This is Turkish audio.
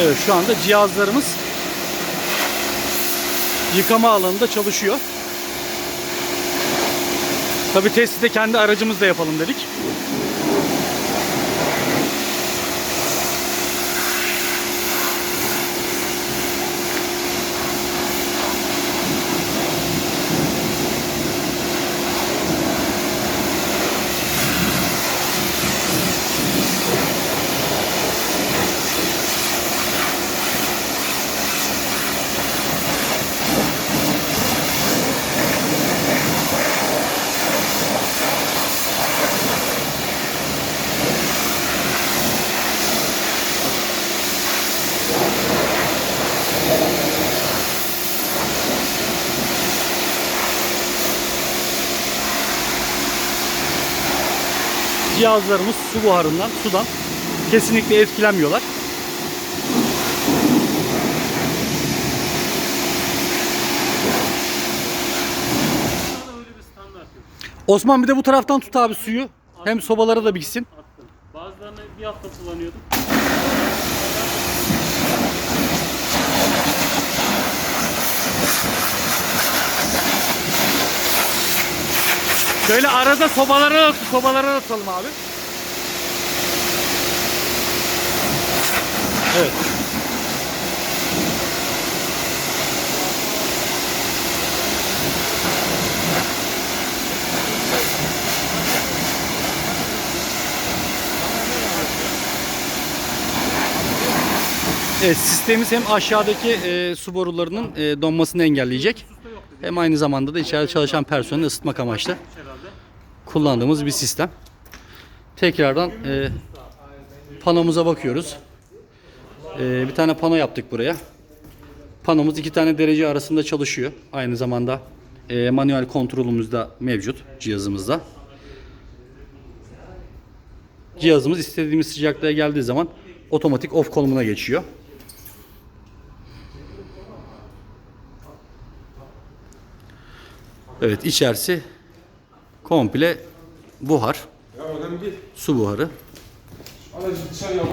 Evet şu anda cihazlarımız yıkama alanında çalışıyor. Tabi testi de kendi aracımızla yapalım dedik. Cihazlarımız su buharından, sudan kesinlikle etkilenmiyorlar. Bir. Osman bir de bu taraftan tut abi suyu. Hem sobalara da bitsin. Attım. Bazılarını bir hafta kullanıyordum. Şöyle arada sobalara sobalara da tutalım abi. Evet. Evet sistemimiz hem aşağıdaki e, su borularının e, donmasını engelleyecek. Hem aynı zamanda da içeride çalışan personeli ısıtmak amaçlı kullandığımız bir sistem. Tekrardan e, panomuza bakıyoruz. E, bir tane pano yaptık buraya. Panomuz iki tane derece arasında çalışıyor. Aynı zamanda e, manuel kontrolümüz de mevcut cihazımızda. Cihazımız istediğimiz sıcaklığa geldiği zaman otomatik off konumuna geçiyor. Evet içerisi komple buhar. Ya önemli değil. Su buharı. Aracı dışarıya bak.